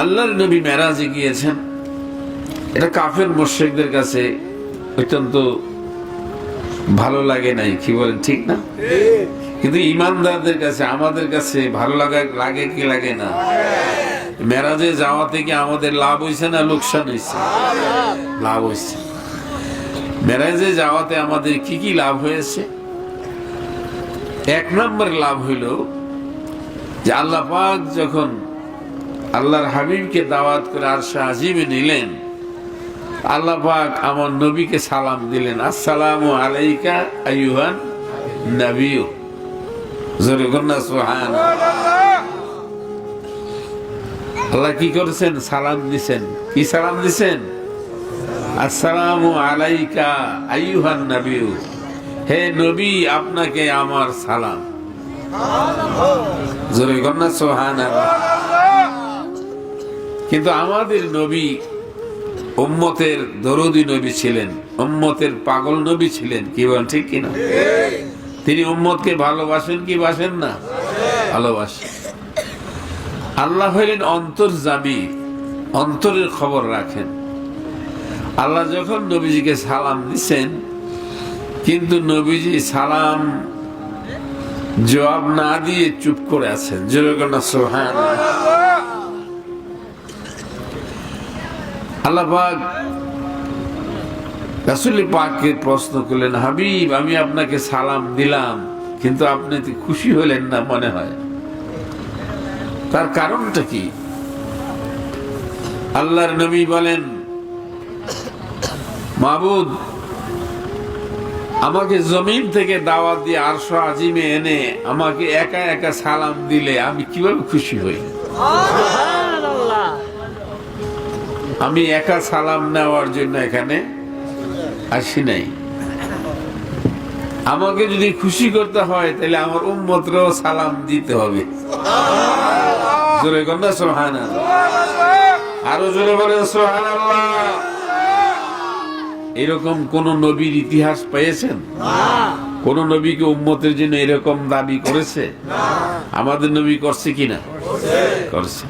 আল্লাহর নবী মেরাজে গিয়েছেন। এটা কাফের মোশেকদের কাছে অত্যন্ত ভালো লাগে নাই, কি বলেন, ঠিক না? কিন্তু ইমানদারদের কাছে, আমাদের কাছে ভালো লাগা লাগে কি লাগে না? মেরাজে যাওয়া থেকে আমাদের লাভ হয়েছে না লোকসান হয়েছে লাভ হয়েছে মেরাজে যাওয়াতে আমাদের কি কি লাভ হয়েছে? এক নম্বর লাভ হইল যে আল্লাহ পাক যখন আল্লাহর হাবিবকে দাওয়াত করে আর আজিমে নিলেন। আল্লাহ পাক আমার নবীকে সালাম দিলেন। আসসালামু আলাইকা আইয়ুহান নবিয়্যু। জোরে কন্যা সুবহান। আল্লাহ কি করেছেন? সালাম দিছেন। কি সালাম দিছেন? আসসালামু আলাইকা আইয়ুহান নবিয়্যু। হে নবী, আপনাকে আমার সালাম। জোরে কন্যা সুবহান কিন্তু আমাদের নবী উম্মতের দরদি নবী ছিলেন, উম্মতের পাগল নবী ছিলেন, কি বলেন, ঠিক কিনা? তিনি উম্মতকে ভালোবাসেন কি বাসেন না? ভালোবাসেন। আল্লাহ হইলেন অন্তর্জামী অন্তরের খবর রাখেন। আল্লাহ যখন নবীজিকে সালাম দিছেন, কিন্তু নবীজি সালাম জবাব না দিয়ে চুপ করে আছেন। জোরগনা সোহান আল্লাহ পাক রাসুল পাককে প্রশ্ন করলেন, হাবিব, আমি আপনাকে সালাম দিলাম, কিন্তু আপনি খুশি হলেন না মনে হয়। তার কারণটা কি? আল্লাহর নবী বলেন, মাবুদ, আমাকে জমিন থেকে দাওয়াত দিয়ে আরশো আজিমে এনে আমাকে একা একা সালাম দিলে আমি কীভাবে খুশি হই? আমি একা সালাম নেওয়ার জন্য এখানে আসি নাই। আমাকে যদি খুশি করতে হয় তাহলে আমার উম্মতরাও সালাম দিতে হবে। জোরে কন্যা সোহান আরও জোরে বলেন সোহান এরকম কোন নবীর ইতিহাস পেয়েছেন? কোন নবীকে উম্মতের জন্য এরকম দাবি করেছে? আমাদের নবী করছে কিনা? করছে।